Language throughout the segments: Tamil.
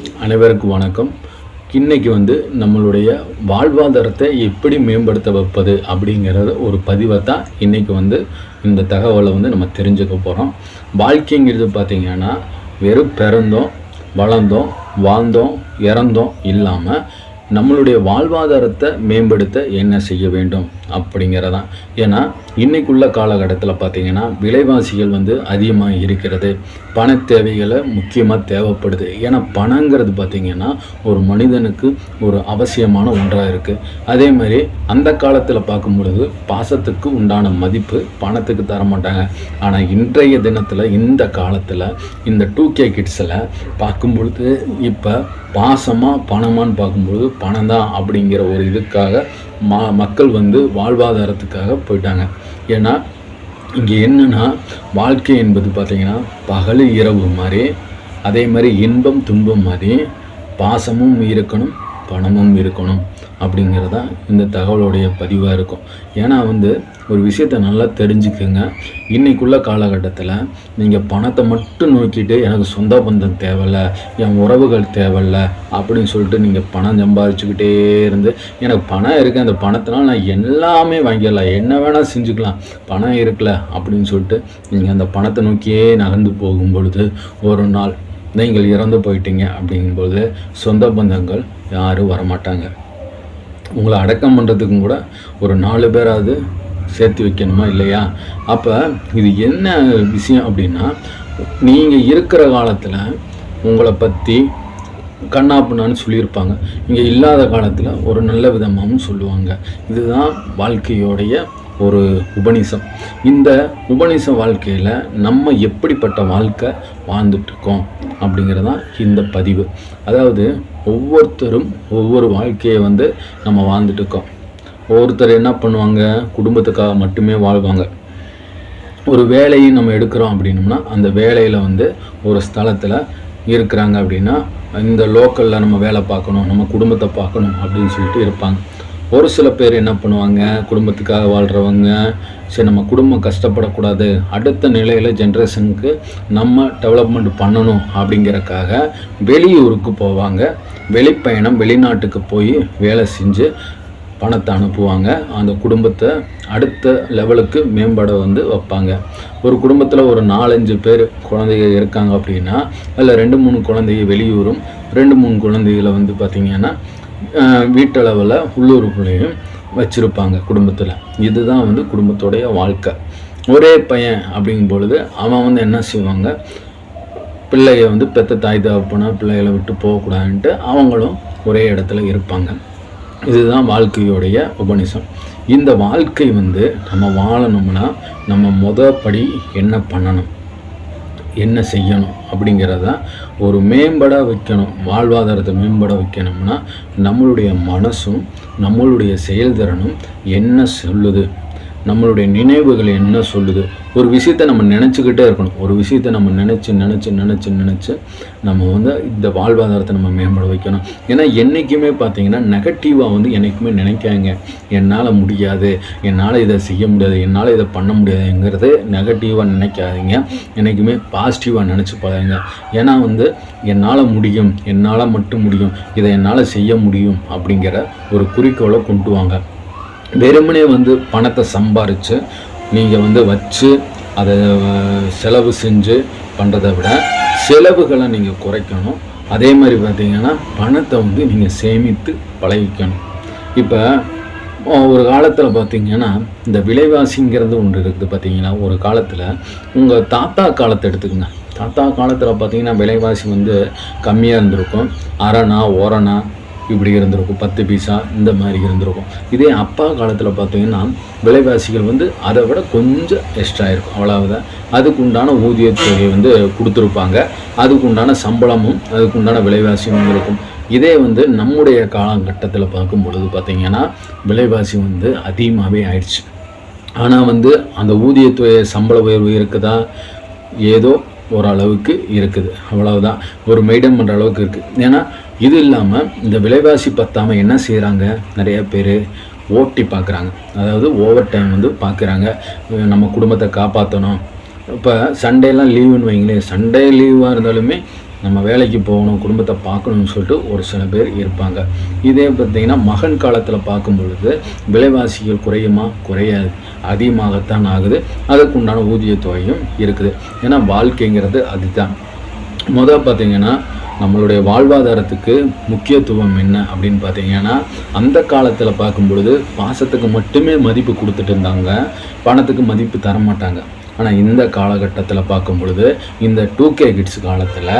அனைவருக்கும் வணக்கம். இன்னைக்கு வந்து நம்மளுடைய வாழ்வாதாரத்தை எப்படி மேம்படுத்த வைப்பது அப்படிங்கிறத ஒரு பதிவை தான் இன்றைக்கி வந்து இந்த தகவலை வந்து நம்ம தெரிஞ்சுக்க போகிறோம் வாழ்க்கைங்கிறது பார்த்திங்கன்னா வெறும் பிறந்தோம் வளர்ந்தோம் வாழ்ந்தோம் இறந்தோம் இல்லாமல் நம்மளுடைய வாழ்வாதாரத்தை மேம்படுத்த என்ன செய்ய வேண்டும்? அப்படிங்கிறதான். ஏன்னா இன்னைக்குள்ள காலகட்டத்தில் பார்த்தீங்கன்னா விலைவாசிகள் வந்து அதிகமாக இருக்கிறது. பண தேவைகளை முக்கியமாக தேவைப்படுது. ஏன்னா பணங்கிறது பார்த்திங்கன்னா ஒரு மனிதனுக்கு ஒரு அவசியமான ஒன்றாக இருக்குது அதே மாதிரி அந்த காலத்தில் பார்க்கும் பொழுது பாசத்துக்கு உண்டான மதிப்பு பணத்துக்கு தர மாட்டாங்க ஆனால் இன்றைய தினத்தில் இந்த காலத்தில் இந்த டூ கே கிட்ஸில் பார்க்கும் பொழுது இப்போ பாசமாக பணமான்னு பார்க்கும்பொழுது பணம் தான் அப்படிங்கிற ஒரு இதுக்காக மா மக்கள் வந்து வாழ்வாதாரத்துக்காக போயிட்டாங்க. ஏன்னா இங்கே என்னென்னா வாழ்க்கை என்பது பார்த்திங்கன்னா பகல் இரவு மாதிரி அதே மாதிரி இன்பம் துன்பம் மாதிரி பாசமும் இருக்கணும் பணமும் இருக்கணும். அப்படிங்கிறது தான் இந்த தகவலுடைய பதிவாக இருக்கும். ஏன்னா வந்து ஒரு விஷயத்தை நல்லா தெரிஞ்சுக்கோங்க. இன்றைக்குள்ள காலகட்டத்தில் நீங்கள் பணத்தை மட்டும் நோக்கிட்டு எனக்கு சொந்த பந்தம் தேவையில்ல என் உறவுகள் தேவையில்ல அப்படின்னு சொல்லிட்டு நீங்கள் பணம் சம்பாதிச்சுக்கிட்டே இருந்து எனக்கு பணம் இருக்குது அந்த பணத்தினால் நான் எல்லாமே வாங்கிடலாம். என்ன வேணால் செஞ்சுக்கலாம். பணம் இருக்குல்ல அப்படின்னு சொல்லிட்டு நீங்கள் அந்த பணத்தை நோக்கியே நகர்ந்து போகும் பொழுது ஒரு நாள் நீங்கள் இறந்து போயிட்டீங்க அப்படிங்கும்போது சொந்த பந்தங்கள் யாரும் வரமாட்டாங்க. உங்களை அடக்கம் பண்ணுறதுக்கும் கூட ஒரு நாலு பேராவது சேர்த்து வைக்கணுமா இல்லையா? அப்போ இது என்ன விஷயம் அப்படின்னா நீங்கள் இருக்கிற காலத்தில் உங்களை பற்றி கண்ணாப்புனான்னு சொல்லியிருப்பாங்க. இங்கே இல்லாத காலத்தில் ஒரு நல்ல விதமாகவும் சொல்லுவாங்க. இதுதான் வாழ்க்கையோடைய ஒரு உபநிசம் இந்த உபநிச வாழ்க்கையில் நம்ம எப்படிப்பட்ட வாழ்க்கை வாழ்ந்துட்டுருக்கோம் அப்படிங்கிறது தான் இந்த பதிவு. அதாவது ஒவ்வொருத்தரும் ஒவ்வொரு வாழ்க்கையை வந்து நம்ம வாழ்ந்துட்டு இருக்கோம் ஒவ்வொருத்தர் என்ன பண்ணுவாங்க? குடும்பத்துக்காக மட்டுமே வாழ்வாங்க. ஒரு வேலையை நம்ம எடுக்கிறோம் அப்படின்னோம்னா அந்த வேலையில் வந்து ஒரு ஸ்தலத்தில் இருக்கிறாங்க அப்படின்னா இந்த லோக்கலில் நம்ம வேலை பார்க்கணும் நம்ம குடும்பத்தை பார்க்கணும் அப்படின்னு சொல்லிட்டு இருப்பாங்க. ஒரு சில பேர் என்ன பண்ணுவாங்க குடும்பத்துக்காக வாழ்கிறவங்க சரி நம்ம குடும்பம் கஷ்டப்படக்கூடாது அடுத்த நிலையில் ஜென்ரேஷனுக்கு நம்ம டெவலப்மெண்ட் பண்ணணும் அப்படிங்கிறக்காக வெளியூருக்கு போவாங்க. வெளிப்பயணம் வெளிநாட்டுக்கு போய் வேலை செஞ்சு பணத்தை அனுப்புவாங்க. அந்த குடும்பத்தை அடுத்த லெவலுக்கு மேம்பட வந்து வைப்பாங்க. ஒரு குடும்பத்தில் ஒரு நாலஞ்சு பேர் குழந்தைங்க இருக்காங்க அப்படின்னா அதில் ரெண்டு மூணு குழந்தைங்க வெளியூரும் ரெண்டு மூணு குழந்தைகளை வந்து பார்த்திங்கன்னா வீட்டளவில் உள்ளூருக்குள்ளேயும் வச்சுருப்பாங்க குடும்பத்தில். இதுதான் வந்து குடும்பத்துடைய வாழ்க்கை. ஒரே பையன் அப்படிங்கும் பொழுது அவன் வந்து என்ன செய்வாங்க? பிள்ளைய வந்து பெத்த தாய் தகப்பனா பிள்ளைகளை விட்டு போகக்கூடாதுன்ட்டு அவங்களும் ஒரே இடத்துல இருப்பாங்க. இதுதான் வாழ்க்கையுடைய உபநிஷம். இந்த வாழ்க்கை வந்து நம்ம வாழணும்னா நம்ம முத படி என்ன பண்ணணும்? என்ன செய்யணும் அப்படிங்கிறத ஒரு மேம்பட வைக்கணும். வாழ்வாதாரத்தை மேம்பட வைக்கணும்னா நம்மளுடைய மனசும் நம்மளுடைய செயல்திறனும் என்ன சொல்லுது? நம்மளுடைய நினைவுகள் என்ன சொல்லுது? ஒரு விஷயத்தை நம்ம நினச்சிக்கிட்டே இருக்கணும். ஒரு விஷயத்தை நம்ம நினச்சி நினச்சி நினச்சி நினச்சி நம்ம வந்து இந்த வாழ்வாதாரத்தை நம்ம மேம்பட வைக்கணும். ஏன்னா என்றைக்குமே பார்த்தீங்கன்னா நெகட்டிவாக வந்து என்றைக்குமே நினைக்காங்க என்னால் முடியாது. என்னால் இதை செய்ய முடியாது. என்னால் இதை பண்ண முடியாதுங்கிறது நெகட்டிவாக நினைக்காதீங்க. என்றைக்குமே பாசிட்டிவாக நினச்சி பாருங்க ஏன்னா வந்து என்னால் முடியும். என்னால் மட்டும் முடியும். இதை என்னால் செய்ய முடியும் அப்படிங்கிற ஒரு குறிக்கோளை கொண்டு வாங்க. வெறுமனே வந்து பணத்தை சம்பாரித்து நீங்கள் வந்து வச்சு அதை செலவு செஞ்சு பண்ணுறதை விட செலவுகளை நீங்கள் குறைக்கணும். அதே மாதிரி பார்த்தீங்கன்னா பணத்தை வந்து நீங்கள் சேமித்து பழகிக்கணும். இப்போ ஒரு காலத்தில் பார்த்தீங்கன்னா இந்த விலைவாசிங்கிறது ஒன்று இருக்குது பார்த்தீங்கன்னா ஒரு காலத்தில் உங்கள் தாத்தா காலத்தை எடுத்துக்கோங்க. தாத்தா காலத்தில் பார்த்தீங்கன்னா விலைவாசி வந்து கம்மியாக இருந்திருக்கும். அரணா ஓரணா இப்படி இருந்திருக்கும். பத்து பைசா இந்த மாதிரி இருந்திருக்கும். இதே அப்பா காலத்தில் பார்த்தீங்கன்னா விலைவாசிகள் வந்து அதை விட கொஞ்சம் எக்ஸ்ட்ரா இருக்கும் அவ்வளவுதான். அதுக்கு உண்டான ஊதியத்தொகை வந்து கொடுத்துருப்பாங்க. அதுக்குண்டான சம்பளமும் அதுக்கு உண்டான விலைவாசியும் இருக்கும் இதே வந்து நம்முடைய காலகட்டத்தில் பார்க்கும் பொழுது பார்த்திங்கன்னா விலைவாசி வந்து அதிகமாகவே ஆயிடுச்சு. ஆனால் வந்து அந்த ஊதியத்துறை சம்பள உயர்வு இருக்குதா? ஏதோ ஓரளவுக்கு இருக்குது. அவ்வளவுதான். ஒரு மெயின்டைன் பண்ணுற அளவுக்கு இருக்குது ஏன்னா இது இல்லாமல் இந்த விலைவாசி பத்தாமல் என்ன செய்கிறாங்க நிறைய பேர் ஓட்டி பார்க்குறாங்க அதாவது ஓவர் டைம் வந்து பார்க்குறாங்க நம்ம குடும்பத்தை காப்பாற்றணும் இப்போ சண்டேலாம் லீவுன்னு வைங்களேன் சண்டே லீவாக இருந்தாலுமே நம்ம வேலைக்கு போகணும் குடும்பத்தை பார்க்கணும்னு சொல்லிட்டு ஒரு சில பேர் இருப்பாங்க. இதே பார்த்திங்கன்னா மகன் காலத்தில் பார்க்கும் பொழுது விலைவாசிகள் குறையுமா? குறையாது. அதிகமாகத்தான் ஆகுது. அதுக்குண்டான ஊதியத்தொகையும் இருக்குது. ஏன்னா வாழ்க்கைங்கிறது அதுதான். முதல் பார்த்திங்கன்னா நம்மளுடைய வாழ்வாதாரத்துக்கு முக்கியத்துவம் என்ன அப்படின்னு பார்த்தீங்கன்னா அந்த காலத்தில் பார்க்கும் பொழுது பாசத்துக்கு மட்டுமே மதிப்பு கொடுத்துட்டு இருந்தாங்க. பணத்துக்கு மதிப்பு தர மாட்டாங்க ஆனால் இந்த காலகட்டத்தில் பார்க்கும் பொழுது இந்த டூ கே கிட்ஸ் காலத்தில்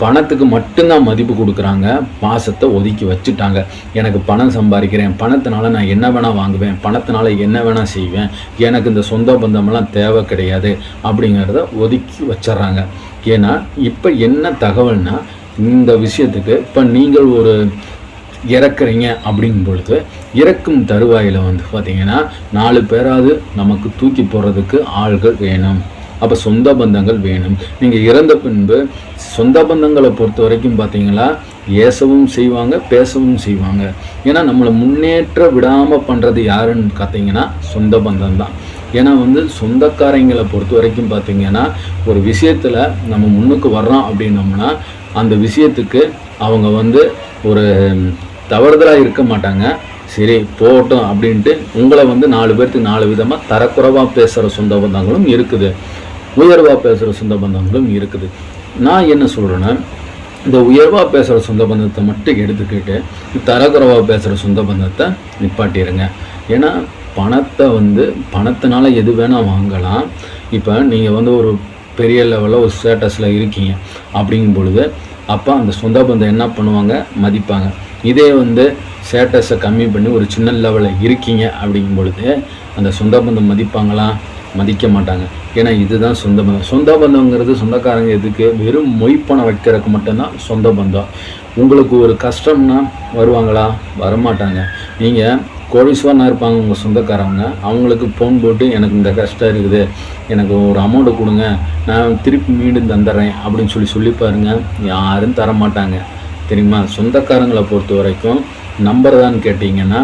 பணத்துக்கு மட்டும்தான் மதிப்பு கொடுக்குறாங்க. பாசத்தை ஒதுக்கி வச்சுட்டாங்க. எனக்கு பணம் சம்பாதிக்கிறேன். பணத்தினால நான் என்ன வேணால் வாங்குவேன். பணத்தினால என்ன வேணால் செய்வேன். எனக்கு இந்த சொந்த பந்தமெல்லாம் தேவை கிடையாது. அப்படிங்கிறத ஒதுக்கி வச்சிட்றாங்க. ஏன்னா இப்போ என்ன தகவல்னால் இந்த விஷயத்துக்கு. இப்போ நீங்கள் ஒரு இறக்குறீங்க அப்படிங்கும் பொழுது இறக்கும் தருவாயில் வந்து பார்த்திங்கன்னா நாலு பேராவது நமக்கு தூக்கி போடுறதுக்கு ஆள்கள் வேணும். அப்போ சொந்த பந்தங்கள் வேணும். நீங்கள் இறந்த பின்பு சொந்த பந்தங்களை பொறுத்த வரைக்கும் பார்த்தீங்களா ஏசவும் செய்வாங்க பேசவும் செய்வாங்க. ஏன்னா நம்மளை முன்னேற்ற விடாமல் பண்ணுறது யாருன்னு பார்த்தீங்கன்னா சொந்த பந்தம் தான். ஏன்னா வந்து சொந்தக்காரங்களை பொறுத்த வரைக்கும் பார்த்தீங்கன்னா ஒரு விஷயத்தில் நம்ம முன்னுக்கு வர்றோம் அப்படின்னோம்னா அந்த விஷயத்துக்கு அவங்க வந்து ஒரு தவறுதலாக இருக்க மாட்டாங்க. சரி போகட்டும் அப்படின்ட்டு உங்களை வந்து நாலு பேர்த்துக்கு நாலு விதமாக தரக்குறைவாக பேசுகிற சொந்த பந்தங்களும் இருக்குது. உயர்வாக பேசுகிற சொந்த பந்தங்களும் இருக்குது. நான் என்ன சொல்கிறேன்னா இந்த உயர்வாக பேசுகிற சொந்த பந்தத்தை மட்டும் எடுத்துக்கிட்டு தரக்குறைவாக பேசுகிற சொந்த பந்தத்தை நிப்பாட்டிடுங்க ஏன்னா பணத்தை வந்து பணத்தினால எது வேணால் வாங்கலாம். இப்போ நீங்கள் வந்து ஒரு பெரிய லெவலில் ஒரு ஸ்டேட்டஸில் இருக்கீங்க. அப்படிங்கும் பொழுது அப்போ அந்த சொந்த பந்தம் என்ன பண்ணுவாங்க? மதிப்பாங்க. இதே வந்து ஸ்டேட்டஸை கம்மி பண்ணி ஒரு சின்ன லெவலில் இருக்கீங்க அப்படிங்கும் பொழுது அந்த சொந்த பந்தம் மதிப்பாங்களா? மதிக்க மாட்டாங்க. ஏன்னா இதுதான் சொந்த பந்தம். சொந்த பந்தங்கிறது சொந்தக்காரங்க எதுக்கு? வெறும் மொய்ப்பணம் வைக்கிறதுக்கு மட்டும்தான் சொந்த பந்தம். உங்களுக்கு ஒரு கஷ்டம்னா வருவாங்களா? வரமாட்டாங்க. நீங்கள் கோடீஸ்வரனாக இருப்பாங்க உங்கள் சொந்தக்காரவங்க. அவங்களுக்கு ஃபோன் போட்டு எனக்கு இந்த கஷ்டம் இருக்குது. எனக்கு ஒரு அமௌண்ட்டை கொடுங்க. நான் திருப்பி மீண்டும் தந்துடுறேன் அப்படின்னு சொல்லி சொல்லி பாருங்கள் யாரும் தர மாட்டாங்க தெரியுமா? சொந்தக்காரங்களை பொறுத்த வரைக்கும் நம்புறதான்னு கேட்டிங்கன்னா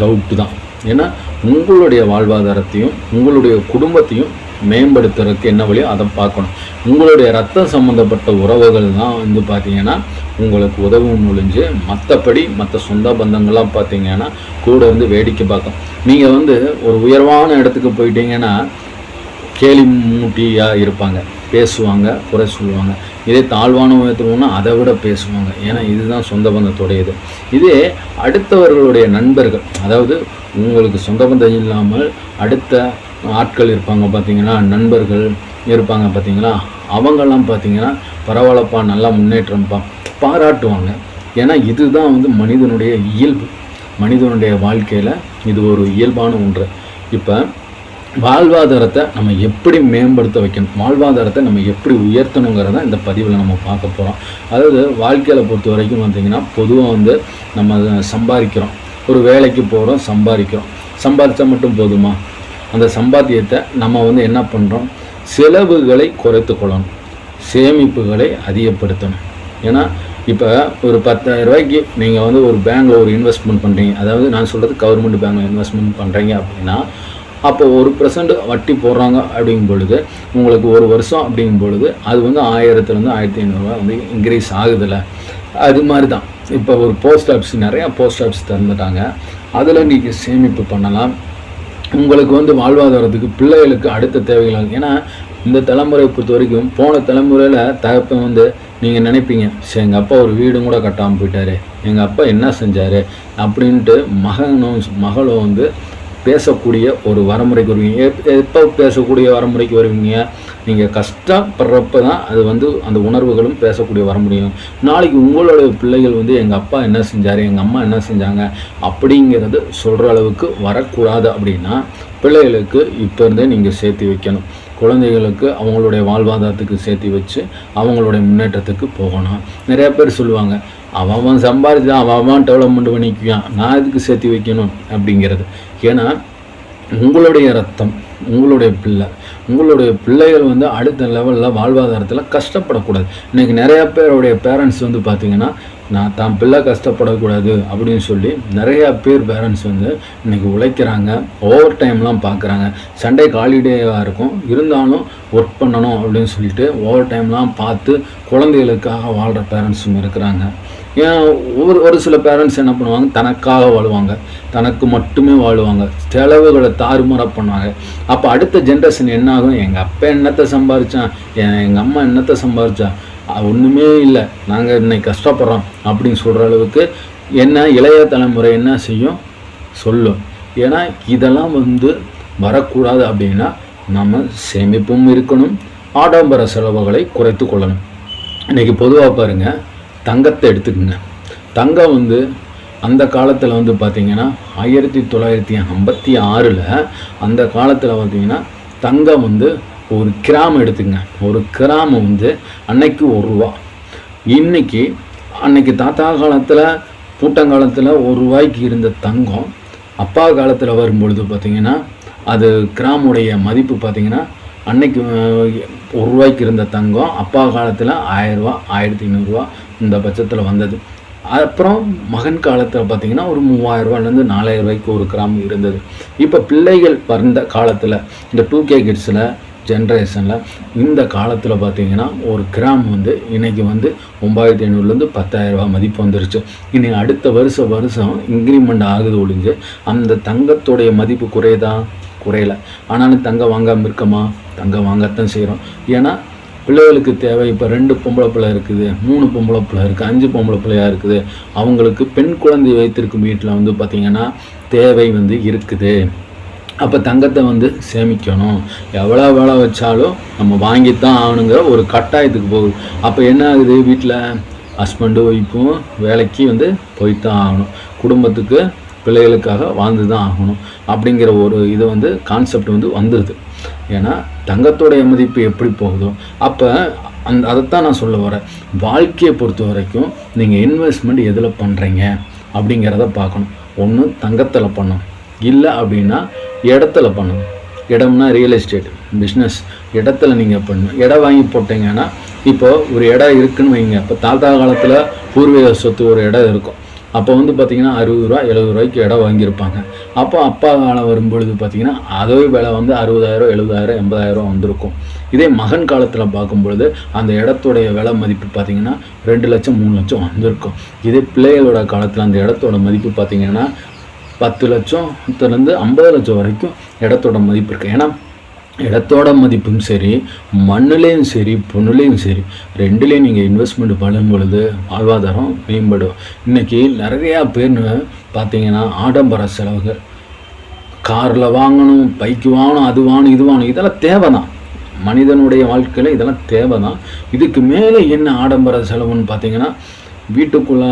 டவுட்டு தான். ஏன்னா உங்களுடைய வாழ்வாதாரத்தையும் உங்களுடைய குடும்பத்தையும் மேம்படுத்துறதுக்கு என்ன வழியோ அதை பார்க்கணும். உங்களுடைய ரத்தம் சம்மந்தப்பட்ட உறவுகள் தான் வந்து பார்த்தீங்கன்னா உங்களுக்கு உதவும் ஒழிஞ்சு மற்றபடி மற்ற சொந்த பந்தங்கள்லாம் பார்த்தீங்கன்னா கூட வந்து வேடிக்கை பார்க்கும். நீங்கள் வந்து ஒரு உயர்வான இடத்துக்கு போயிட்டீங்கன்னா கேலி மூட்டியாக இருப்பாங்க. பேசுவாங்க குறை சொல்லுவாங்க. இதே தாழ்வான உயர்த்துவோம்னா அதை விட பேசுவாங்க. ஏன்னா இதுதான் சொந்த பந்தத்துடையது. இதே அடுத்தவர்களுடைய நண்பர்கள் அதாவது உங்களுக்கு சொந்த பந்தம் இல்லாமல் அடுத்த ஆட்கள் இருப்பாங்க பார்த்தீங்கன்னா நண்பர்கள் இருப்பாங்க பார்த்தீங்களா அவங்கெல்லாம் பார்த்தீங்கன்னா பரவாயில்லப்பா நல்லா முன்னேற்றம்ப்பா பாராட்டுவாங்க. ஏன்னா இதுதான் வந்து மனிதனுடைய இயல்பு. மனிதனுடைய வாழ்க்கையில் இது ஒரு இயல்பான ஒன்று. இப்போ வாழ்வாதாரத்தை நம்ம எப்படி மேம்படுத்த வைக்கணும்? வாழ்வாதாரத்தை நம்ம எப்படி உயர்த்தணுங்கிறத இந்த பதிவில் நம்ம பார்க்க போகிறோம் அதாவது வாழ்க்கையில் பொறுத்த வரைக்கும் பார்த்திங்கன்னா பொதுவாக வந்து நம்ம சம்பாதிக்கிறோம். ஒரு வேலைக்கு போகிறோம் சம்பாதிக்கிறோம். சம்பாதிச்சா மட்டும் போதுமா? அந்த சம்பாத்தியத்தை நம்ம வந்து என்ன பண்ணுறோம் செலவுகளை குறைத்து கொள்ளணும். சேமிப்புகளை அதிகப்படுத்தணும். ஏன்னா இப்போ ஒரு பத்தாயிரம் ரூபாய்க்கு நீங்கள் வந்து ஒரு பேங்க்கில் ஒரு இன்வெஸ்ட்மெண்ட் பண்ணுறீங்க அதாவது நான் சொல்கிறது கவர்மெண்ட் பேங்கில் இன்வெஸ்ட்மெண்ட் பண்ணுறீங்க அப்படின்னா அப்போ ஒரு பர்சன்ட் வட்டி போடுறாங்க அப்படிங்கும் பொழுது உங்களுக்கு ஒரு வருஷம் அப்படிங்கும் பொழுது அது வந்து ஆயிரத்துலேருந்து ஆயிரத்தி ஐநூறுரூவா வந்து இன்க்ரீஸ் ஆகுதில்ல. அது மாதிரி தான் இப்போ ஒரு போஸ்ட் ஆஃபீஸ் நிறையா போஸ்ட் ஆஃபீஸ் திறந்துட்டாங்க. அதில் நீங்கள் சேமிப்பு பண்ணலாம். உங்களுக்கு வந்து வாழ்வாதாரத்துக்கு பிள்ளைகளுக்கு அடுத்த தேவைகள் ஏன்னா இந்த தலைமுறையை பொறுத்த வரைக்கும் போன தலைமுறையில் தகப்பன் வந்து நீங்கள் நினைப்பீங்க சரி எங்கள் அப்பா ஒரு வீடும் கூட கட்டாமல் போயிட்டாரு எங்கள் அப்பா என்ன செஞ்சார்? அப்படின்ட்டு மகனும் மகளும் வந்து பேசக்கூடிய ஒரு வரமுறைக்கு வருவீங்க. எப்போ பேசக்கூடிய வரமுறைக்கு வருவீங்க? நீங்கள் கஷ்டப்படுறப்ப தான் அது வந்து அந்த உணர்வுகளும் பேசக்கூடிய வர முடியும் நாளைக்கு உங்களுடைய பிள்ளைகள் வந்து எங்கள் அப்பா என்ன செஞ்சார் எங்கள் அம்மா என்ன செஞ்சாங்க அப்படிங்கிறது சொல்கிற அளவுக்கு வரக்கூடாது அப்படின்னா பிள்ளைகளுக்கு இப்போ இருந்தே நீங்கள் சேர்த்து வைக்கணும். குழந்தைகளுக்கு அவங்களுடைய வாழ்வாதாரத்துக்கு சேர்த்து வச்சு அவங்களுடைய முன்னேற்றத்துக்கு போகணும். நிறையா பேர் சொல்லுவாங்க அவன் சம்பாதிச்சு அவன் டெவலப்மெண்ட் பண்ணிக்குவான். நான் இதுக்கு சேர்த்து வைக்கணும் அப்படிங்கிறது. ஏன்னா உங்களுடைய ரத்தம் உங்களுடைய பிள்ளை உங்களுடைய பிள்ளைகள் வந்து அடுத்த லெவலில் வாழ்வாதாரத்தில் கஷ்டப்படக்கூடாது. இன்றைக்கி நிறையா பேருடைய பேரண்ட்ஸ் வந்து பார்த்திங்கன்னா நான் தான் பிள்ளை கஷ்டப்படக்கூடாது அப்படின்னு சொல்லி நிறையா பேர் பேரண்ட்ஸ் வந்து இன்னைக்கு உழைக்கிறாங்க ஓவர் டைம்லாம் பார்க்குறாங்க சண்டே ஹாலிடேவாக இருக்கும். இருந்தாலும் ஒர்க் பண்ணணும் அப்படின்னு சொல்லிட்டு ஓவர் டைம்லாம் பார்த்து குழந்தைகளுக்காக வாழ்கிற பேரண்ட்ஸும் இருக்கிறாங்க. ஏன் ஒரு ஒரு சில பேரண்ட்ஸ் என்ன பண்ணுவாங்க? தனக்காக வாழுவாங்க. தனக்கு மட்டுமே வாழுவாங்க. செலவுகளை தாறுமாறாக பண்ணுவாங்க. அப்போ அடுத்த ஜென்ரேஷன் என்ன ஆகும்? எங்கள் அப்பா என்னத்தை சம்பாரிச்சான் எங்கள் அம்மா என்னத்தை சம்பாரிச்சா? ஒன்றுமே இல்லை. நாங்கள் இன்னைக்கு கஷ்டப்படுறோம் அப்படின்னு சொல்கிற அளவுக்கு என்ன இளைய தலைமுறை என்ன செய்யும்? சொல்லும் ஏன்னா இதெல்லாம் வந்து வரக்கூடாது அப்படின்னா நம்ம சேமிப்பும் இருக்கணும். ஆடம்பர செலவுகளை குறைத்து கொள்ளணும். இன்றைக்கி பொதுவாக பாருங்கள் தங்கத்தை எடுத்துக்கோங்க. தங்கம் வந்து அந்த காலத்தில் வந்து பார்த்தீங்கன்னா ஆயிரத்தி தொள்ளாயிரத்தி ஐம்பத்தி ஆறில் அந்த காலத்தில் பார்த்திங்கன்னா தங்கம் வந்து ஒரு கிராம் எடுத்துங்க ஒரு கிராம் வந்து அன்னைக்கு ஒரு ரூபா. இன்னைக்கு அன்னைக்கு தாத்தா காலத்தில் பூட்டங்காலத்தில் ஒரு ரூபாய்க்கு இருந்த தங்கம் அப்பா காலத்தில் வரும்பொழுது பார்த்தீங்கன்னா அது கிராமுடைய மதிப்பு பார்த்தீங்கன்னா அன்னைக்கு ஒரு ரூபாய்க்கு இருந்த தங்கம் அப்பா காலத்தில் ஆயிரரூவா ஆயிரத்தி ஐநூறுரூவா இந்த பட்சத்தில் வந்தது. அப்புறம் மகன் காலத்தில் பார்த்திங்கன்னா ஒரு மூவாயிரம் ரூபாயிலேருந்து நாலாயிரம் ரூபாய்க்கு ஒரு கிராம் இருந்தது. இப்போ பிள்ளைகள் வந்த காலத்தில் இந்த டூ கே கிட்ஸில் ஜென்ரேஷனில் இந்த காலத்தில் பார்த்திங்கன்னா ஒரு கிராம் வந்து இன்றைக்கி வந்து ஒம்பாயிரத்தி ஐநூறுலேருந்து பத்தாயிரம் ரூபாய் மதிப்பு வந்துருச்சு. இனி அடுத்த வருஷம் வருஷம் இன்க்ரிமெண்ட் ஆகுது ஒழிஞ்சு அந்த தங்கத்துடைய மதிப்பு குறையுதா? குறையல. ஆனாலும் தங்கம் வாங்காமல் இருக்கமா? தங்கம் வாங்கத்தான் செய்கிறோம் ஏன்னா பிள்ளைகளுக்கு தேவை. இப்போ ரெண்டு பொம்பளை பிள்ளை இருக்குது மூணு பொம்பளை பிள்ளை இருக்குது அஞ்சு பொம்பளை பிள்ளையாக இருக்குது. அவங்களுக்கு பெண் குழந்தை வைத்திருக்கும் வீட்டில் வந்து பார்த்திங்கன்னா தேவை வந்து இருக்குது. அப்போ தங்கத்தை வந்து சேமிக்கணும். எவ்வளோ வேலை வச்சாலும் நம்ம வாங்கித்தான் ஆகணுங்கிற ஒரு கட்டாயத்துக்கு போகுது. அப்போ என்ன ஆகுது? வீட்டில் ஹஸ்பண்டு ஒய்ஃபும் வேலைக்கு வந்து போய்த்தான் ஆகணும். குடும்பத்துக்கு பிள்ளைகளுக்காக வாழ்ந்து தான் ஆகணும். அப்படிங்கிற ஒரு இது வந்து கான்செப்ட் வந்து வந்துடுது ஏன்னா தங்கத்தோடைய மதிப்பு எப்படி போகுதோ அப்போ அந்த அதைத்தான் நான் சொல்ல வரேன். வாழ்க்கையை பொறுத்த வரைக்கும் நீங்கள் இன்வெஸ்ட்மெண்ட் எதில் பண்ணுறீங்க அப்படிங்கிறத பார்க்கணும். ஒன்று தங்கத்தில் பண்ணணும். இல்லை அப்படின்னா இடத்துல பண்ணணும். இடம்னா ரியல் எஸ்டேட் பிஸ்னஸ் இடத்துல நீங்கள் பண்ணணும் இடம் வாங்கி போட்டீங்கன்னா இப்போது ஒரு இடம் இருக்குன்னு வைங்க. இப்போ தாத்தா காலத்தில் பூர்வீக சொத்து ஒரு இடம் இருக்கும். அப்போ வந்து பார்த்தீங்கன்னா அறுபது ரூபா எழுபது ரூபாய்க்கு இடம் வாங்கியிருப்பாங்க. அப்போ அப்பா காலம் வரும்பொழுது பார்த்தீங்கன்னா அதே விலை வந்து அறுபதாயிரம் எழுபதாயிரம் எண்பதாயிரம் வந்திருக்கும். இதே மகன் காலத்தில் பார்க்கும்பொழுது அந்த இடத்துடைய விலை மதிப்பு பார்த்தீங்கன்னா ரெண்டு லட்சம் மூணு லட்சம் வந்திருக்கும். இதே பிள்ளைகளோட காலத்தில் அந்த இடத்தோட மதிப்பு பார்த்தீங்கன்னா பத்து லட்சத்துலேருந்து ஐம்பது லட்சம் வரைக்கும் இடத்தோட மதிப்பு இருக்குது ஏன்னா இடத்தோட மதிப்பும் சரி மண்ணுலேயும் சரி பொண்ணுலேயும் சரி ரெண்டுலேயும் நீங்கள் இன்வெஸ்ட்மெண்ட் பண்ணும் பொழுது வாழ்வாதாரம் மேம்படும். இன்றைக்கி நிறையா பேர் பார்த்தீங்கன்னா ஆடம்பர செலவுகள். காரில் வாங்கணும் பைக்கு வாங்கணும் அது வாங்கணும் இது வாங்கணும் இதெல்லாம் தேவை தான் மனிதனுடைய வாழ்க்கையில் இதெல்லாம் தேவை தான் இதுக்கு மேலே என்ன ஆடம்பர செலவுன்னு பார்த்தீங்கன்னா வீட்டுக்குள்ளே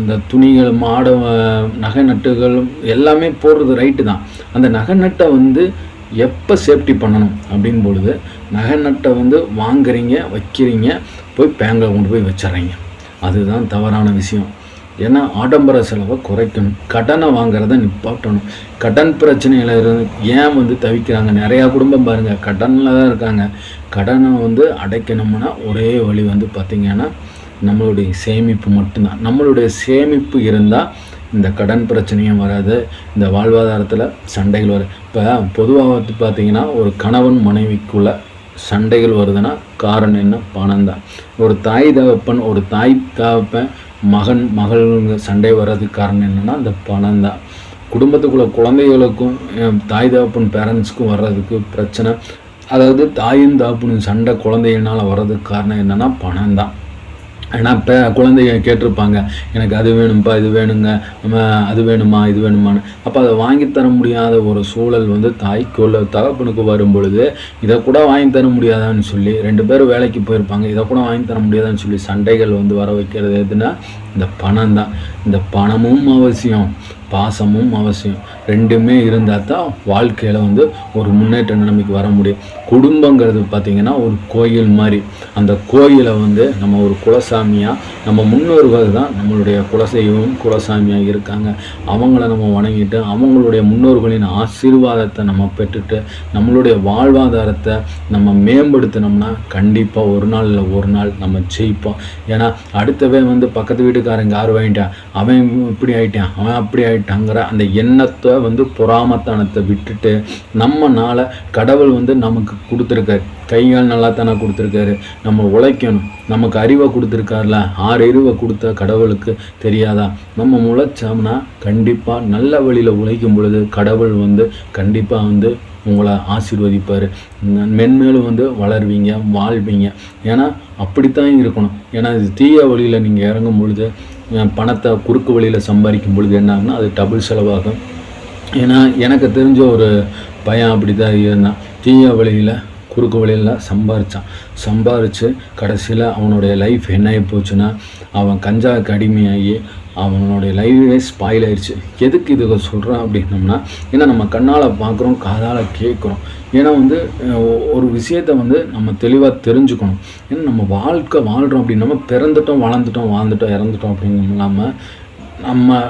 இந்த துணிகள் மாட நகை நட்டுகள் எல்லாமே போடுறது ரைட்டு தான். அந்த நகை நட்டை வந்து எப்போ சேஃப்டி பண்ணணும் அப்படின் பொழுது நகை நட்டை வந்து வாங்குறீங்க வைக்கிறீங்க போய் பேங்கில் கொண்டு போய் வச்சிடுறீங்க. அதுதான் தவறான விஷயம். ஏன்னா ஆடம்பர செலவை குறைக்கணும். கடனை வாங்குறத நிப்பாட்டணும். கடன் பிரச்சனையில் இருந்து ஏன் வந்து தவிக்கிறாங்க? நிறையா குடும்பம் பாருங்கள் கடனில் தான் இருக்காங்க. கடனை வந்து அடைக்கணும்னா ஒரே வழி வந்து பார்த்திங்கன்னா நம்மளுடைய சேமிப்பு மட்டும்தான். நம்மளுடைய சேமிப்பு இருந்தால் இந்த கடன் பிரச்சனையும் வராது இந்த வாழ்வாதாரத்தில் சண்டைகள் வரும் இப்போ பொதுவாக வந்து பார்த்திங்கன்னா ஒரு கணவன் மனைவிக்குள்ள சண்டைகள் வருதுன்னா காரணம் என்ன? பணம் தான் ஒரு தாய் தகப்பன் ஒரு தாய் தகப்பன் மகன் மகள் சண்டை வர்றதுக்கு காரணம் என்னென்னா அந்த பணம் தான் குடும்பத்துக்குள்ள குழந்தைகளுக்கும் தாய் தகப்பன் பேரண்ட்ஸ்க்கும் வர்றதுக்கு பிரச்சனை. அதாவது தாயும் தகப்பனும் சண்டை குழந்தைகள்னால் வர்றதுக்கு காரணம் என்னென்னா பணம் தான் ஏன்னா இப்போ குழந்தைங்க கேட்டிருப்பாங்க எனக்கு அது வேணும்ப்பா இது வேணுங்க நம்ம அது வேணுமா இது வேணுமான்னு. அப்போ அதை வாங்கி தர முடியாத ஒரு சூழல் வந்து தாய்க்குள்ள தகப்பனுக்கு வரும் பொழுது இதை கூட வாங்கி தர முடியாதான்னு சொல்லி ரெண்டு பேரும் வேலைக்கு போயிருப்பாங்க இதை கூட வாங்கி தர முடியாதான்னு சொல்லி சண்டைகள் வந்து வர வைக்கிறது எதுனா இந்த பணம் தான் இந்த பணமும் அவசியம் பாசமும் அவசியம். ரெண்டுமே இருந்தால் தான் வாழ்க்கையில் வந்து ஒரு முன்னேற்ற நிலைமைக்கு வர முடியும். குடும்பங்கிறது பார்த்திங்கன்னா ஒரு கோயில் மாதிரி. அந்த கோயிலை வந்து நம்ம ஒரு குலசாமியாக நம்ம முன்னோர்கள் தான் நம்மளுடைய குலசெய்வம் குலசாமியாக இருக்காங்க. அவங்கள நம்ம வணங்கிட்டு அவங்களுடைய முன்னோர்களின் ஆசீர்வாதத்தை நம்ம பெற்றுட்டு நம்மளுடைய வாழ்வாதாரத்தை நம்ம மேம்படுத்தினோம்னா கண்டிப்பாக ஒரு நாள் இல்லை ஒரு நாள் நம்ம ஜெயிப்போம். ஏன்னா அடுத்தவே வந்து பக்கத்து வீட்டுக்காரங்க யார் வாங்கிட்டான். அவன் இப்படி ஆயிட்டான் அவன் அப்படி ஆகிட்டாங்கிற அந்த எண்ணத்தை வந்து பொறாமத்தனத்தை விட்டுட்டு நம்மனால கடவுள் வந்து நமக்கு கொடுத்துருக்காரு. கைகள் நல்லா தானே கொடுத்துருக்காரு. நம்ம உழைக்கணும். நமக்கு அறிவை கொடுத்துருக்காருல. ஆறு அறிவை கொடுத்த கடவுளுக்கு தெரியாதா? நம்ம முளைச்சோம்னா கண்டிப்பாக நல்ல வழியில் உழைக்கும் பொழுது கடவுள் வந்து கண்டிப்பாக வந்து உங்களை ஆசீர்வதிப்பார். மென்மேலும் வந்து வளருவீங்க வாழ்வீங்க. ஏன்னா அப்படித்தான் இருக்கணும். ஏன்னா இது தீய வழியில் நீங்கள் இறங்கும் பொழுது பணத்தை குறுக்கு வழியில் சம்பாதிக்கும் பொழுது என்னாகும்னா அது டபுள் செலவாகும். ஏன்னா எனக்கு தெரிஞ்ச ஒரு பையன் அப்படி தான் இருந்தான். தீய வழியில் குறுக்கு வழியில் சம்பாரித்தான் சம்பாரித்து கடைசியில் அவனுடைய லைஃப் என்ன ஆகி போச்சுன்னா அவன் கஞ்சாவுக்கு அடிமையாகி அவனுடைய லைஃபே ஸ்பாயில் ஆயிடுச்சு எதுக்கு இது சொல்கிறேன் அப்படின்னம்னா ஏன்னா நம்ம கண்ணால் பார்க்குறோம் காதால் கேட்குறோம். ஏன்னா வந்து ஒ- ஒரு விஷயத்தை வந்து நம்ம தெளிவாக தெரிஞ்சுக்கணும். ஏன்னா நம்ம வாழ்க்கை வாழ்கிறோம் அப்படின்னா பிறந்துட்டோம் வளர்ந்துட்டோம் வாழ்ந்துட்டோம் இறந்துட்டோம் அப்படின்னு இல்லாமல் நம்ம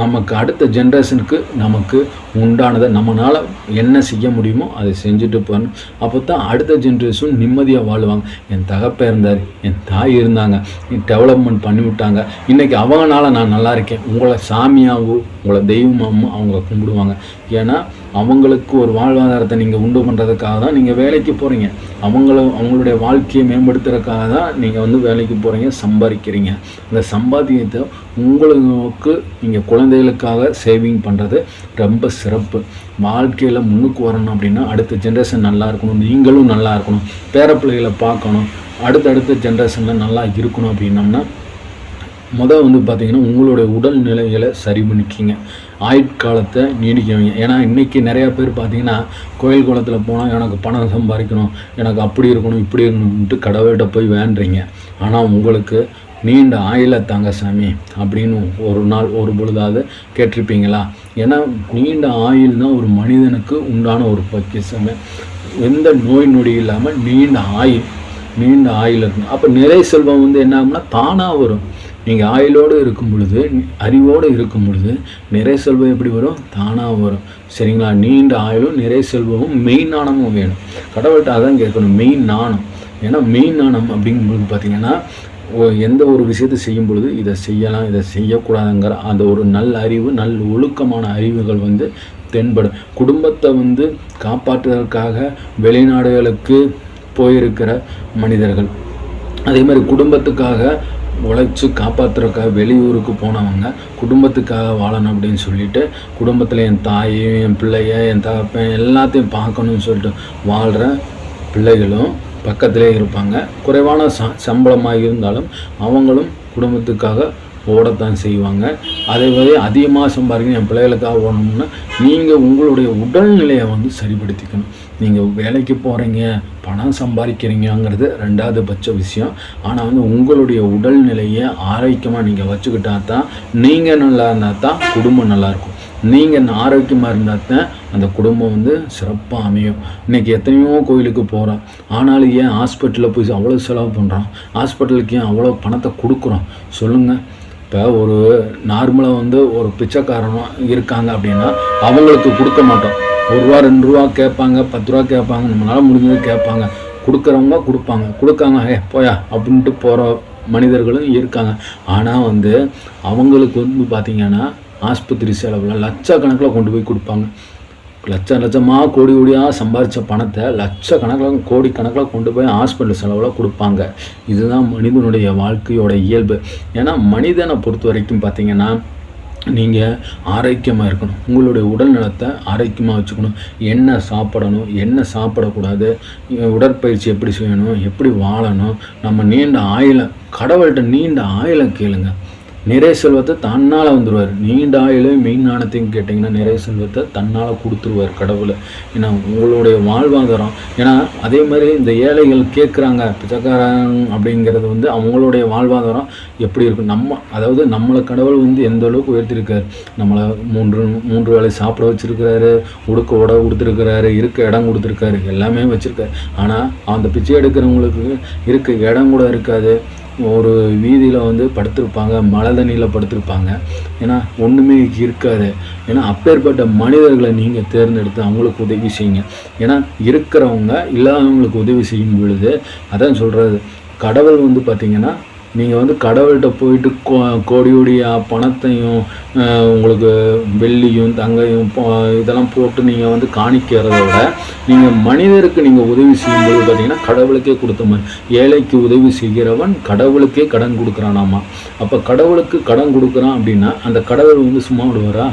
நமக்கு அடுத்த ஜென்ரேஷனுக்கு நமக்கு உண்டானதை நம்மளால் என்ன செய்ய முடியுமோ அதை செஞ்சுட்டு போகணும். அப்போ தான் அடுத்த ஜென்ரேஷன் நிம்மதியாக வாழ்வாங்க. என் தகப்ப இருந்தார் என் தாய் இருந்தாங்க டெவலப்மெண்ட் பண்ணிவிட்டாங்க. இன்றைக்கி அவங்கனால நான் நல்லா இருக்கேன். உங்களை சாமியாகவும் உங்களை தெய்வமாகவும் அவங்க கும்பிடுவாங்க. ஏன்னா அவங்களுக்கு ஒரு வாழ்வாதாரத்தை நீங்கள் உண்டு பண்ணுறதுக்காக தான் நீங்கள் வேலைக்கு போகிறீங்க அவங்கள அவங்களுடைய வாழ்க்கையை மேம்படுத்துறதுக்காக தான் நீங்கள் வந்து வேலைக்கு போகிறீங்க சம்பாதிக்கிறீங்க. அந்த சம்பாத்தியத்தை உங்களுக்கு நீங்கள் குழந்தைகளுக்காக சேவிங் பண்ணுறது ரொம்ப சிறப்பு. வாழ்க்கையில் முன்னுக்கு வரணும் அப்படின்னா அடுத்த ஜென்ரேஷன் நல்லா இருக்கணும் நீங்களும் நல்லா இருக்கணும் பேரப்பிள்ளைகளை பார்க்கணும் அடுத்தடுத்த ஜென்ரேஷனில் நல்லா இருக்கணும் அப்படின்னம்னா முதல் வந்து பார்த்தீங்கன்னா உங்களுடைய உடல் நிலைகளை சரி பண்ணிக்கிங்க. ஆயுட்காலத்தை நீடிக்கவீங்க ஏன்னா இன்றைக்கி நிறையா பேர் பார்த்தீங்கன்னா கோயில் குளத்தில் போனால் எனக்கு பணம் சம்பாதிக்கணும் எனக்கு அப்படி இருக்கணும் இப்படி இருக்கணும்ட்டு கடவுள்கிட்ட போய் வேண்டுறீங்க. ஆனால் உங்களுக்கு நீண்ட ஆயில தாங்க சாமி அப்படின்னு ஒரு நாள் ஒரு பொழுதாவது கேட்டிருப்பீங்களா? ஏன்னா நீண்ட ஆயில் தான் ஒரு மனிதனுக்கு உண்டான ஒரு பொக்கிஷமே. எந்த நோய் நொடி இல்லாமல் நீண்ட ஆயுள் நீண்ட ஆயில் இருக்கணும். அப்போ நிறை செல்வம் வந்து என்ன ஆகும்னா தானாக வரும். நீங்கள் ஆயுளோடு இருக்கும் பொழுது அறிவோடு இருக்கும் பொழுது நிறை செல்வம் எப்படி வரும்? தானாக வரும். சரிங்களா? நீண்ட ஆயுளும் நிறை செல்வமும் மெய் நாணமும் வேணும். கடவுள்கிட்ட அதான் கேட்கணும். மெய் நாணம். ஏன்னா மெய் நாணம் அப்படிங்கும்போது பார்த்தீங்கன்னா எந்த ஒரு விஷயத்தை செய்யும் பொழுது இதை செய்யலாம் இதை செய்யக்கூடாதுங்கிற அந்த ஒரு நல்ல அறிவு நல்ல ஒழுக்கமான அறிவுகள் வந்து தென்படும். குடும்பத்தை வந்து காப்பாற்றுவதற்காக வெளிநாடுகளுக்கு போயிருக்கிற மனிதர்கள். அதே மாதிரி குடும்பத்துக்காக உழைச்சி காப்பாற்றுறக்காக வெளியூருக்கு போனவங்க குடும்பத்துக்காக வாழணும் அப்படின்னு சொல்லிட்டு குடும்பத்தில் என் தாயும் என் பிள்ளைய என் தகப்பன் எல்லாத்தையும் பார்க்கணும்னு சொல்லிட்டு வாழ்கிற பிள்ளைகளும் பக்கத்திலே இருப்பாங்க. குறைவான ச சம்பளமாக இருந்தாலும் அவங்களும் குடும்பத்துக்காக ஓடத்தான் செய்வாங்க. அதே மாதிரி அதிகமாக சம்பாதிக்கணும் என் பிள்ளைகளுக்காக ஓடணும்னா நீங்கள் உங்களுடைய உடல்நிலையை வந்து சரிப்படுத்திக்கணும். நீங்கள் வேலைக்கு போகிறீங்க பணம் சம்பாதிக்கிறீங்கங்கிறது ரெண்டாவது பட்ச விஷயம். ஆனால் வந்து உங்களுடைய உடல்நிலையை ஆரோக்கியமாக நீங்கள் வச்சுக்கிட்டா தான் நீங்கள் நல்லா இருந்தால் தான் குடும்பம் நல்லாயிருக்கும் நீங்கள் ஆரோக்கியமாக இருந்தால் தான் அந்த குடும்பம் வந்து சிறப்பாக அமையும். இன்றைக்கி எத்தனையோ கோயிலுக்கு போகிறோம் ஆனாலும் ஏன் ஹாஸ்பிட்டலில் போய் அவ்வளோ செலவு பண்ணுறோம் ஹாஸ்பிட்டலுக்கு ஏன் அவ்வளோ பணத்தை கொடுக்குறோம்? சொல்லுங்கள் இப்போ ஒரு நார்மலாக வந்து ஒரு பிச்சைக்காரனும் இருக்காங்க அப்படின்னா அவங்களுக்கு கொடுக்க மாட்டோம். ஒரு ரூபா ரெண்டு ரூபா கேட்பாங்க பத்து ரூபா கேட்பாங்க நம்மளால் முடிஞ்சது கேட்பாங்க. கொடுக்குறவங்க கொடுப்பாங்க. கொடுக்காங்க ஏ போயா அப்படின்ட்டு போகிற மனிதர்களும் இருக்காங்க. ஆனால் வந்து அவங்களுக்கு வந்து பார்த்திங்கன்னா ஆஸ்பத்திரி செலவில் லட்சக்கணக்கில் கொண்டு போய் கொடுப்பாங்க. லட்ச லட்சமாக கோடி கோடியாக சம்பாதிச்ச பணத்தை லட்சக்கணக்கில் கோடி கணக்கில் கொண்டு போய் ஹாஸ்பிட்டல் செலவில் கொடுப்பாங்க. இதுதான் மனிதனுடைய வாழ்க்கையோட இயல்பு. ஏன்னா மனிதனை பொறுத்த வரைக்கும் பார்த்தீங்கன்னா நீங்கள் ஆரோக்கியமாக இருக்கணும். உங்களுடைய உடல் நலத்தை ஆரோக்கியமாக வச்சுக்கணும். என்ன சாப்பிடணும் என்ன சாப்பிடக்கூடாது உடற்பயிற்சி எப்படி செய்யணும் எப்படி வாழணும் நம்ம நீண்ட ஆயுளை கடவுள்கிட்ட நீண்ட ஆயுளை கேளுங்கள் நிறைய செல்வத்தை தன்னால் வந்துடுவார் நீண்ட ஆயிலும் மெயின் நாணத்தையும் கேட்டிங்கன்னா நிறைய செல்வத்தை தன்னால் கொடுத்துருவார் கடவுளை. ஏன்னா உங்களுடைய வாழ்வாதாரம். ஏன்னா அதே மாதிரி இந்த ஏழைகள் கேட்குறாங்க பிச்சைக்காரன் அப்படிங்கிறது வந்து அவங்களுடைய வாழ்வாதாரம் எப்படி இருக்கும்? நம்ம அதாவது நம்மளை கடவுள் வந்து எந்த அளவுக்கு உயர்த்திருக்கார்? நம்மளை மூன்று மூன்று வேளை சாப்பிட வச்சுருக்கிறாரு உடுக்க உட கொடுத்துருக்கிறாரு இருக்க இடம் கொடுத்துருக்காரு எல்லாமே வச்சுருக்காரு. ஆனால் அந்த பிச்சை எடுக்கிறவங்களுக்கு இருக்க இடம் கூட இருக்காது. ஒரு வீதியில் வந்து படுத்திருப்பாங்க மழை தண்ணியில் படுத்திருப்பாங்க. ஏன்னா ஒன்றுமே இருக்காது. ஏன்னா அப்பேற்பட்ட மனிதர்களை நீங்கள் தேர்ந்தெடுத்து அவங்களுக்கு உதவி செய்யுங்க. ஏன்னா இருக்கிறவங்க இல்லாதவங்களுக்கு உதவி செய்யும் பொழுது அதான் சொல்கிறது கடவுள் வந்து பார்த்திங்கன்னா நீங்கள் வந்து கடவுள்கிட்ட போயிட்டு கோ கோடியோடியாக பணத்தையும் உங்களுக்கு வெள்ளியும் தங்கையும் இதெல்லாம் போட்டு நீங்கள் வந்து காணிக்கிறத விட நீங்கள் மனிதருக்கு நீங்கள் உதவி செய்யும்போது பார்த்தீங்கன்னா கடவுளுக்கே கொடுத்த மாதிரி. ஏழைக்கு உதவி செய்கிறவன் கடவுளுக்கே கடன் கொடுக்குறானாமா. அப்போ கடவுளுக்கு கடன் கொடுக்குறான் அப்படின்னா அந்த கடவுள் வந்து சும்மா விடுவாரா?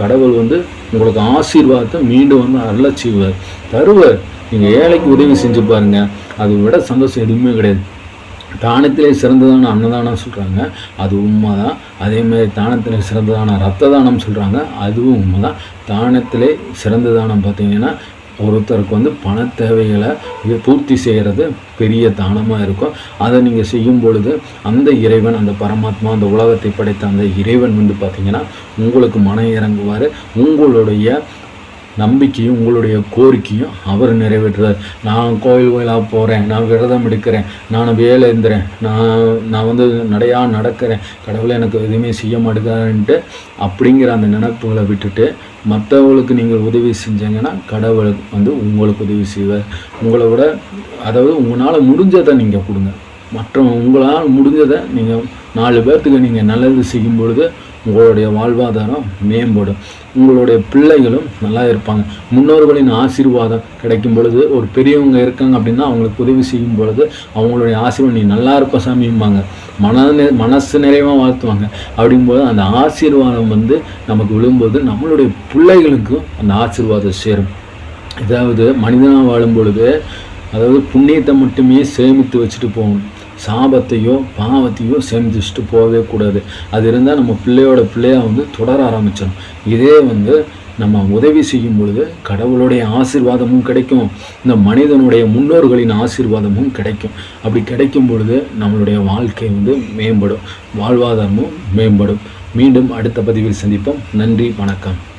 கடவுள் வந்து உங்களுக்கு ஆசீர்வாதத்தை மீண்டும் வந்து அருளச் செய்வார். தருவார். நீங்கள் ஏழைக்கு உதவி செஞ்சு பாருங்கள் அதை விட சந்தோஷம் எதுவுமே கிடையாது. தானத்திலே சிறந்ததான அன்னதானம் சொல்கிறாங்க அது உண்மை தான் அதேமாதிரி தானத்திலே சிறந்ததான ரத்த தானம் சொல்கிறாங்க அதுவும் உண்மை தான் தானத்திலே சிறந்த தானம் ஒருத்தருக்கு வந்து பண தேவைகளை பூர்த்தி செய்கிறது பெரிய தானமாக இருக்கும். அதை நீங்கள் செய்யும் பொழுது அந்த இறைவன் அந்த பரமாத்மா அந்த உலகத்தை படைத்த அந்த இறைவன் வந்து பார்த்திங்கன்னா உங்களுக்கு மன இறங்குவார். உங்களுடைய நம்பிக்கையும் உங்களுடைய கோரிக்கையும் அவர் நிறைவேற்றுறார் நான் கோயில் கோயிலாக போகிறேன் நான் விரதம் எடுக்கிறேன் நான் வேலை இருந்துறேன் நான் நான் வந்து நடையாக நடக்கிறேன் கடவுளை எனக்கு எதுவுமே செய்ய மாட்டேங்கிறான்ட்டு அப்படிங்கிற அந்த நினைப்புகளை விட்டுட்டு மற்றவங்களுக்கு நீங்கள் உதவி செஞ்சீங்கன்னா கடவுள் வந்து உங்களுக்கு உதவி செய்வார். உங்களை விட அதாவது உங்களால் முடிஞ்சதை நீங்கள் கொடுங்க. மற்ற உங்களால் முடிஞ்சதை நீங்கள் நாலு பேர்த்துக்கு நீங்கள் நல்லது செய்யும் பொழுது உங்களுடைய வாழ்வாதாரம் மேம்படும். உங்களுடைய பிள்ளைகளும் நல்லா இருப்பாங்க. முன்னோர்களின் ஆசீர்வாதம் கிடைக்கும் பொழுது ஒரு பெரியவங்க இருக்காங்க அப்படின்னா அவங்களுக்கு உதவி செய்யும் பொழுது அவங்களுடைய ஆசீர்வாதம் நீ நல்லா இருப்ப சாமிம்பாங்க. மன மனசு நிறைவாக வாழ்த்துவாங்க. அப்படிங்கும்போது அந்த ஆசீர்வாதம் வந்து நமக்கு விழும்போது நம்மளுடைய பிள்ளைகளுக்கும் அந்த ஆசீர்வாதம் சேரும். அதாவது மனிதனாக வாழும் பொழுது அதாவது புண்ணியத்தை மட்டுமே சேமித்து வச்சுட்டு போகணும். சாபத்தையோ பாவத்தையோ சேமிச்சுட்டு போகவே கூடாது. அது இருந்தால் நம்ம பிள்ளையோட பிள்ளையாக வந்து தொடர ஆரம்பிச்சிடும் இதே வந்து நம்ம உதவி செய்யும் பொழுது கடவுளுடைய ஆசீர்வாதமும் கிடைக்கும். இந்த மனிதனுடைய முன்னோர்களின் ஆசீர்வாதமும் கிடைக்கும். அப்படி கிடைக்கும் பொழுது நம்மளுடைய வாழ்க்கை வந்து மேம்படும். வாழ்வாதாரமும் மேம்படும். மீண்டும் அடுத்த பதிவில் சந்திப்போம். நன்றி வணக்கம்.